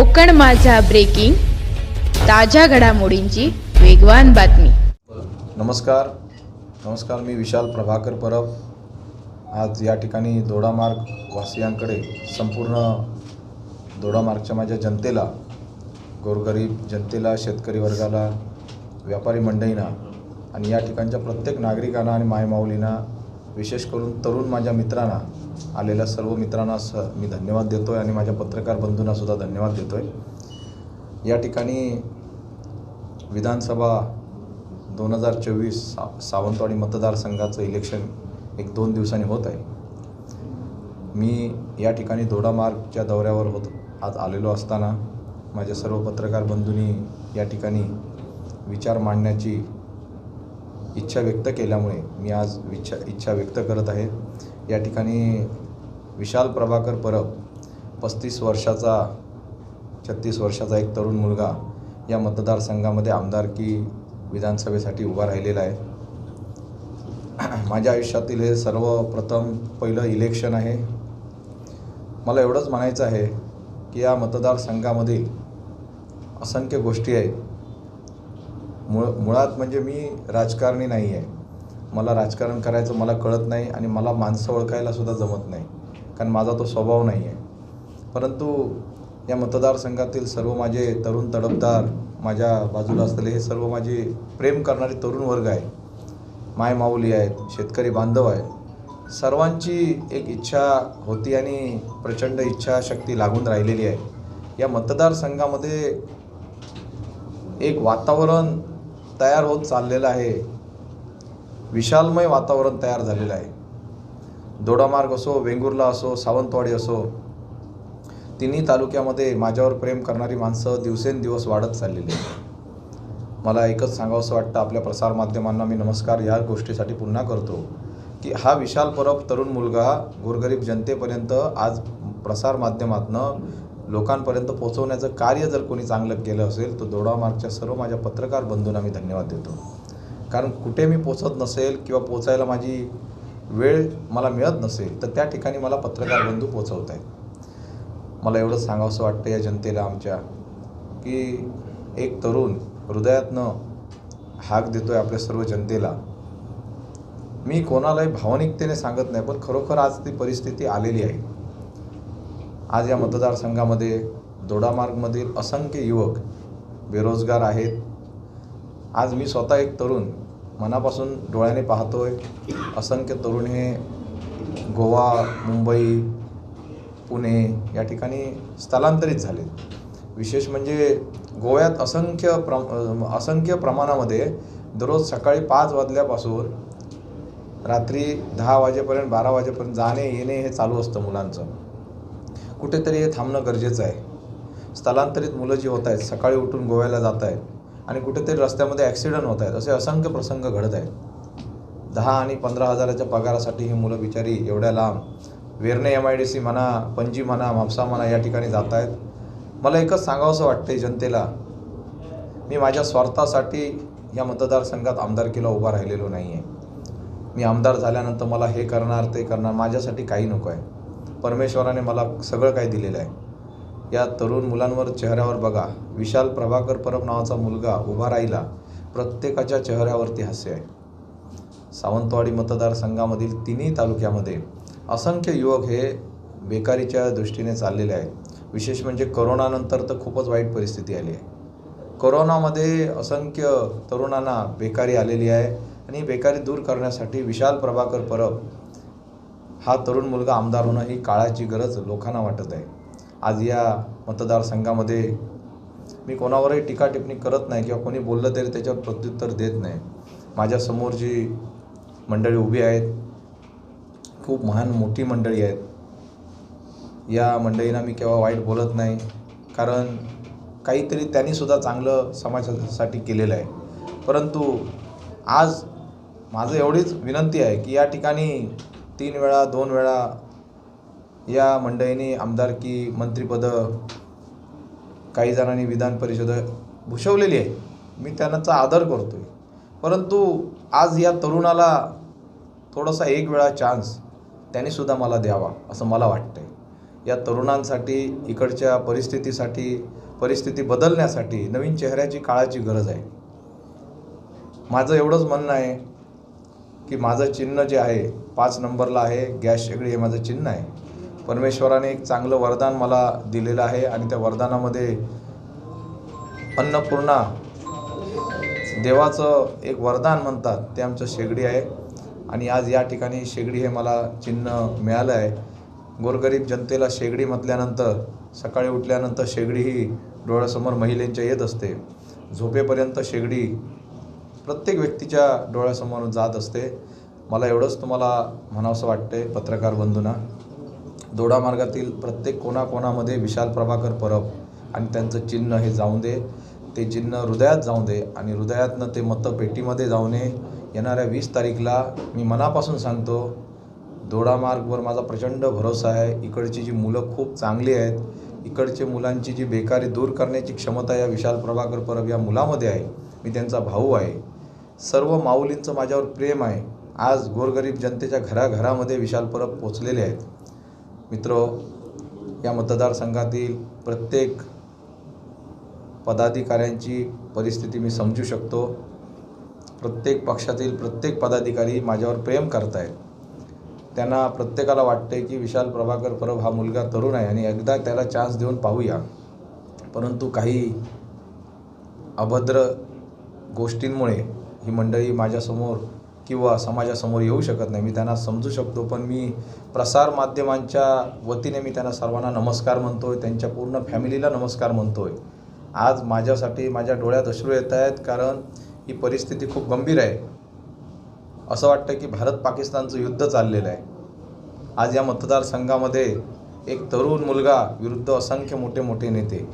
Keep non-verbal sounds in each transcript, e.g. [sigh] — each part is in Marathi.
कोकण माझा ब्रेकिंग ताज्या घडामोडींची वेगवान बातमी. नमस्कार. नमस्कार मी विशाल प्रभाकर परब. आज या ठिकाणी दोडामार्ग वासियांकडे संपूर्ण दोडामार्गच्या माझ्या जनतेला गोरगरीब जनतेला शेतकरी वर्गाला व्यापारी मंडळींना आणि या ठिकाणच्या प्रत्येक नागरिकांना आणि मायमाऊलींना विशेष करून तरुण माझ्या मित्रांना आलेल्या सर्व मित्रांना स मी धन्यवाद देतो आहे आणि माझ्या पत्रकार बंधूंना सुद्धा धन्यवाद देतो आहे या ठिकाणी विधानसभा दोन हजार चोवीस सा सावंतवाडी मतदारसंघाचं इलेक्शन एक दोन दिवसांनी होत आहे. मी या ठिकाणी दोडामार्गच्या दौऱ्यावर होत आज आलेलो असताना माझ्या सर्व पत्रकार बंधूंनी या ठिकाणी विचार मांडण्याची इच्छा व्यक्त केल्यामुळे मी आज इच्छा इच्छा व्यक्त करत आहे. या ठिकाणी विशाल प्रभाकर परब पस्तीस वर्षाचा छत्तीस वर्षाचा एक तरुण मुलगा या मतदारसंघामध्ये आमदारकी विधानसभेसाठी उभा राहिलेला आहे. माझ्या आयुष्यातील हे सर्वप्रथम पहिलं इलेक्शन आहे. मला एवढंच म्हणायचं आहे की या मतदारसंघामधील असंख्य गोष्टी आहेत. मुळ मुळात म्हणजे मी राजकारणी नाही आहे मला राजकारण करायचं मला कळत नाही आणि मला माणसं ओळखायला सुद्धा जमत नाही. कारण माझा तो स्वभाव नाही आहे परंतु या मतदारसंघातील सर्व माझे तरुण तडफदार माझ्या बाजूला असलेले हे सर्व माझे प्रेम करणारे तरुण वर्ग आहे माय माऊली आहेत शेतकरी बांधव आहेत. सर्वांची एक इच्छा होती आणि प्रचंड इच्छाशक्ती लागून राहिलेली आहे. या मतदारसंघामध्ये एक वातावरण तयार होत चाललेलं आहे. विशालमय वातावरण तयार झालेलं आहे. दोडामार्ग असो वेंगुर्ला असो सावंतवाडी असो तिन्ही तालुक्यामध्ये माझ्यावर प्रेम करणारी माणसं दिवसेंदिवस वाढत चाललेली आहेत. मला एकच सांगावंसं वाटतं आपल्या प्रसारमाध्यमांना मी नमस्कार. या गोष्टीसाठी पुन्हा करतो की हा विशाल परब तरुण मुलगा गोरगरीब जनतेपर्यंत आज प्रसारमाध्यमातनं लोकांपर्यंत पोहोचवण्याचं कार्य जर कोणी चांगलं केलं असेल तर दोडामार्गच्या सर्व माझ्या पत्रकार बंधूंना मी धन्यवाद देतो. कारण कुठे मी पोचत नसेल किंवा पोचायला माझी वेळ मला मिळत नसेल तर त्या ठिकाणी मला पत्रकार बंधू पोचवत आहेत मला एवढंच सांगावंसं वाटतं या जनतेला आमच्या की एक तरुण हृदयातनं हाक देतो आहे आपल्या सर्व जनतेला. मी कोणालाही भावनिकतेने सांगत नाही पण खरोखर आज ती परिस्थिती आलेली आहे. आज या मतदारसंघामध्ये दोडामार्गमधील असंख्य युवक बेरोजगार आहेत. आज मी स्वतः एक तरुण मनापासून डोळ्याने पाहतो आहे असंख्य तरुण हे गोवा मुंबई पुणे या ठिकाणी स्थलांतरित झाले. विशेष म्हणजे गोव्यात असंख्य प्रम असंख्य प्रमाणामध्ये दररोज सकाळी पाच वाजल्यापासून रात्री दहा वाजेपर्यंत बारा वाजेपर्यंत जाणे येणे हे चालू असतं मुलांचं. कुठेतरी हे थांबणं गरजेचं आहे. स्थलांतरित मुलं जी होत आहेत सकाळी उठून गोव्याला जात आहेत आणि कुठेतरी रस्त्यामध्ये ॲक्सिडंट होत आहेत असे असंख्य प्रसंग घडत आहेत. दहा आणि पंधरा हजाराच्या पगारासाठी ही मुलं बिचारी एवढ्या लांब. Verna M I D C म्हणा पणजी म्हणा म्हापसा म्हणा या ठिकाणी जात आहेत. मला एकच सांगावंसं वाटते जनतेला मी माझ्या स्वार्थासाठी या मतदारसंघात आमदारकीला उभा राहिलेलो नाही आहे मी आमदार झाल्यानंतर मला हे करणार ते करणार माझ्यासाठी काही नको आहे. परमेश्वराने मला सगळं काही दिलेलं आहे. या तरुण मुलांवर चेहऱ्यावर बघा. विशाल प्रभाकर परब नावाचा मुलगा उभा राहिला. प्रत्येकाच्या चेहऱ्यावरती हास्य आहे. सावंतवाडी मतदारसंघामधील तिन्ही तालुक्यामध्ये असंख्य युवक हे बेकारीच्या दृष्टीने चाललेले आहेत. विशेष म्हणजे करोनानंतर तर खूपच वाईट परिस्थिती आली आहे. करोनामध्ये असंख्य तरुणांना बेकारी आलेली आहे आणि बेकारी दूर करण्यासाठी विशाल प्रभाकर परब हा तरुण मुलगा आमदार होणं ही काळाची गरज लोकांना वाटत आहे. आज या मतदारसंघामध्ये मी कोणावरही टीका टिप्पणी करत नाही किंवा कोणी बोललं तरी त्याच्यावर प्रत्युत्तर देत नाही. माझ्यासमोर जी मंडळी उभी आहेत खूप महान मोठी मंडळी आहेत. या मंडळींना मी केव्हा वाईट बोलत नाही कारण काहीतरी त्यांनीसुद्धा चांगलं समाजासाठी केलेलं आहे. परंतु आज माझं एवढीच विनंती आहे की या ठिकाणी तीन वेळा दोन वेळा या मंडळींनी आमदारकी मंत्रिपदं काही जणांनी विधान परिषद भूषवलेली आहे. मी त्यांचा आदर करतो आहे परंतु आज या तरुणाला थोडासा एक वेळा चान्स त्यांनीसुद्धा मला द्यावा असं मला वाटतं आहे या तरुणांसाठी इकडच्या परिस्थितीसाठी परिस्थिती बदलण्यासाठी नवीन चेहऱ्याची काळाची गरज आहे. माझं एवढंच म्हणणं आहे की माझं चिन्ह जे आहे पाच नंबरला आहे गॅस शेगडी हे माझं चिन्ह आहे. परमेश्वराने एक चांगलं वरदान मला दिलेलं आहे आणि त्या वरदानामध्ये अन्नपूर्णा देवाचं एक वरदान म्हणतात ते आमचं शेगडी आहे. आणि आज या ठिकाणी शेगडी हे मला चिन्ह मिळालं आहे. गोरगरीब जनतेला शेगडी म्हटल्यानंतर सकाळी उठल्यानंतर शेगडी ही डोळ्यासमोर महिलेंच्या येत असते. झोपेपर्यंत शेगडी प्रत्येक व्यक्तीच्या डोळ्यासमोर जात असते. मला एवढंच तुम्हाला म्हणावंसं वाटते पत्रकार बंधूंना. दोडा मार्गातील प्रत्येक कोणाकोणामध्ये विशाल प्रभाकर परब आणि त्यांचं चिन्ह हे जाऊन दे. ते चिन्ह हृदयात जाऊन दे आणि हृदयातनं ते मतपेटीमध्ये जाऊ नये. येणाऱ्या वीस तारीखला मी मनापासून सांगतो दोडामार्गवर माझा प्रचंड भरोसा आहे. इकडची जी मुलं खूप चांगली आहेत इकडचे मुलांची जी बेकारी दूर करण्याची क्षमता या विशाल प्रभाकर परब या मुलामध्ये आहे मी त्यांचा भाऊ आहे. सर्व माऊलींचं माझ्यावर प्रेम आहे. आज गोरगरीब जनतेच्या घराघरामध्ये विशाल परब पोचलेले आहेत. मित्र या मतदारसंघातील प्रत्येक पदाधिकाऱ्यांची परिस्थिती मी समजू शकतो. प्रत्येक पक्षातील प्रत्येक पदाधिकारी माझ्यावर प्रेम करत आहेत त्यांना प्रत्येकाला वाटते की विशाल प्रभाकर परब हा मुलगा तरुण आहे आणि एकदा त्याला चान्स देऊन पाहूया. परंतु काही अभद्र गोष्टींमुळे ही मंडळी माझ्यासमोर किंवा समाजासमोर येऊ शकत नाही. मी त्यांना समजू शकतो पण मी प्रसार माध्यमांच्या वतीने मी त्यांना सर्वांना नमस्कार म्हणतो आहे त्यांच्या पूर्ण फॅमिलीला नमस्कार म्हणतो आहे आज माझ्यासाठी माझ्या डोळ्यात अश्रू येत आहेत कारण ही परिस्थिती खूप गंभीर आहे. असं वाटतं की भारत पाकिस्तानचं युद्ध चाललेलं आहे. आज या मतदारसंघामध्ये एक तरुण मुलगा विरुद्ध असंख्य मोठे मोठे नेते.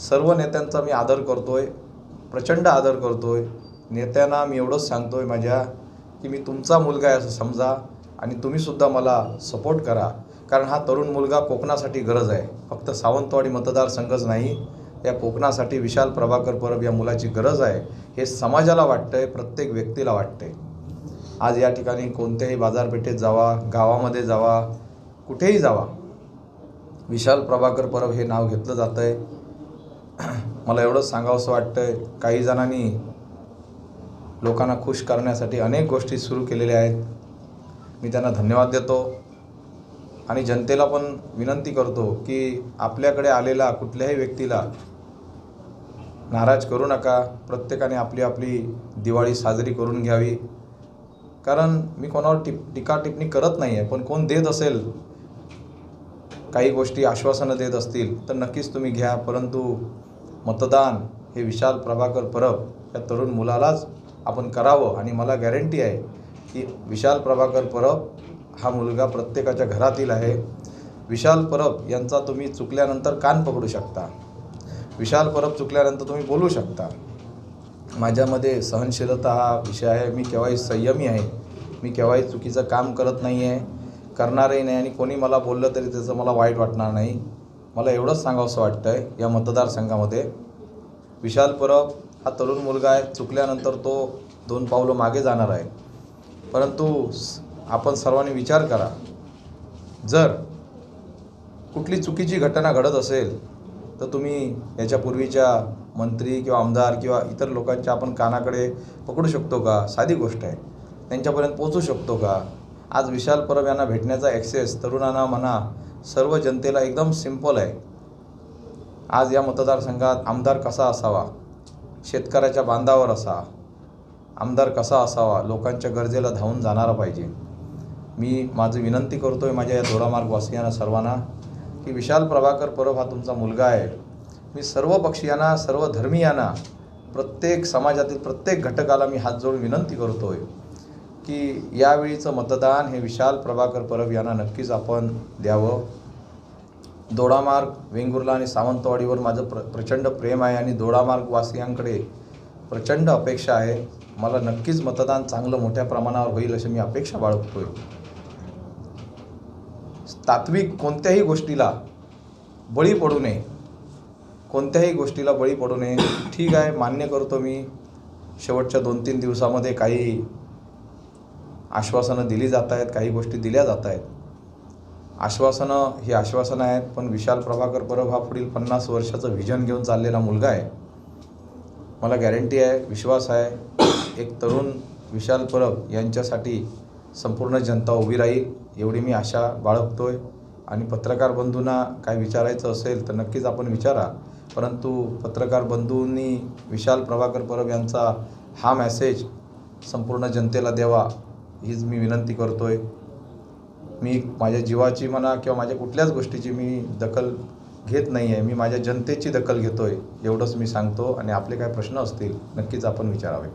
सर्व नेत्यांचा मी आदर करतो आहे प्रचंड आदर करतो आहे नेत्यांना मी एवढंच सांगतो आहे माझ्या की मी तुमचा मुलगा आहे असं समजा आणि तुम्हीसुद्धा मला सपोर्ट करा. कारण हा तरुण मुलगा कोकणासाठी गरज आहे. फक्त सावंतवाडी मतदारसंघच नाही या कोकणासाठी विशाल प्रभाकर परब या मुलाची गरज आहे. हे समाजाला वाटतं आहे प्रत्येक व्यक्तीला वाटते आज या ठिकाणी कोणत्याही बाजारपेठेत जावा गावामध्ये जावा कुठेही जावा. विशाल प्रभाकर परब हे नाव घेतलं जातं आहे [clears throat] मला एवढंच सांगावंसं वाटतं आहे काही जणांनी लोकांना खुश करण्यासाठी अनेक गोष्टी सुरू केलेल्या आहेत. मी त्यांना धन्यवाद देतो. आणि जनतेला पण विनंती करतो की आपल्याकडे आलेला कुठल्याही व्यक्तीला नाराज करू नका. प्रत्येकाने आपली आपली दिवाळी साजरी करून घ्यावी. कारण मी कोणावर टिप टीका टिप्पणी करत नाही आहे पण कोण देत असेल काही गोष्टी आश्वासनं देत असतील तर नक्कीच तुम्ही घ्या. परंतु मतदान हे विशाल प्रभाकर परब या तरुण मुलालाच आपण करावं आणि मला गॅरंटी आहे की विशाल प्रभाकर परब हा मुलगा प्रत्येकाच्या घरातील आहे. विशाल परब यांचा तुम्ही चुकल्यानंतर कान पकडू शकता. विशाल परब चुकल्यानंतर तुम्ही बोलू शकता. माझ्यामध्ये सहनशीलता हा विषय आहे. मी केव्हाही संयमी आहे. मी केव्हाही चुकीचं काम करत नाही आहे करणारही नाही आणि कोणी मला बोललं तरी त्याचं मला वाईट वाटणार नाही. मला एवढंच सांगावंसं वाटतं आहे या मतदारसंघामध्ये. विशाल परब हा तरुण मुलगा आहे चुकल्यानंतर तो दोन पावलं मागे जाणार आहे. परंतु आपण सर्वांनी विचार करा जर कुठली चुकीची घटना घडत असेल तर तुम्ही याच्यापूर्वीच्या मंत्री किंवा आमदार किंवा इतर लोकांच्या आपण कानाकडे पकडू शकतो का? साधी गोष्ट आहे. त्यांच्यापर्यंत पोचू शकतो का? आज विशाल परब यांना भेटण्याचा ॲक्सेस तरुणांना म्हणा सर्व जनतेला एकदम सिंपल आहे. आज या मतदारसंघात आमदार कसा असावा? शेतकऱ्याच्या बांधावर असा. आमदार कसा असावा? लोकांच्या गरजेला धावून जाणारा पाहिजे. मी माझी विनंती करतो आहे माझ्या या दोडामार्गवासियांना सर्वांना की विशाल प्रभाकर परब हा तुमचा मुलगा आहे. मी सर्व पक्षीयांना सर्व धर्मीयांना प्रत्येक समाजातील प्रत्येक घटकाला मी हात जोडून विनंती करतो आहे की यावेळीचं मतदान हे विशाल प्रभाकर परब यांना नक्कीच आपण द्यावं. दोडामार्ग वेंगुर्ला आणि सावंतवाडीवर माझं प्र प्रचंड प्रेम आहे आणि दोडामार्ग वासियांकडे प्रचंड अपेक्षा आहे. मला नक्कीच मतदान चांगलं मोठ्या प्रमाणावर होईल अशी मी अपेक्षा बाळगतोय. तात्विक कोणत्याही गोष्टीला बळी पडू नये. कोणत्याही गोष्टीला बळी पडू नये. ठीक आहे मान्य करतो मी. शेवटच्या दोन तीन दिवसामध्ये काही आश्वासनं दिली जात आहेत काही गोष्टी दिल्या जात आहेत. आश्वासनं ही आश्वासनं आहेत पण विशाल प्रभाकर परब हा पुढील पन्नास वर्षाचं व्हिजन घेऊन चाललेला मुलगा आहे. मला गॅरंटी आहे विश्वास आहे एक तरुण विशाल परब यांच्यासाठी संपूर्ण जनता उभी राहील एवढी मी आशा बाळगतो आहे आणि पत्रकार बंधूंना काय विचारायचं असेल तर नक्कीच आपण विचारा. परंतु पत्रकार बंधूंनी विशाल प्रभाकर परब यांचा हा मॅसेज संपूर्ण जनतेला द्यावा हीच मी विनंती करतो आहे मी माझ्या जीवाची म्हणा किंवा माझ्या कुठल्याच गोष्टीची मी दखल घेत नाही आहे मी माझ्या जनतेची दखल घेतोय एवढंच मी सांगतो आणि आपले काय प्रश्न असतील नक्कीच आपण विचारावे.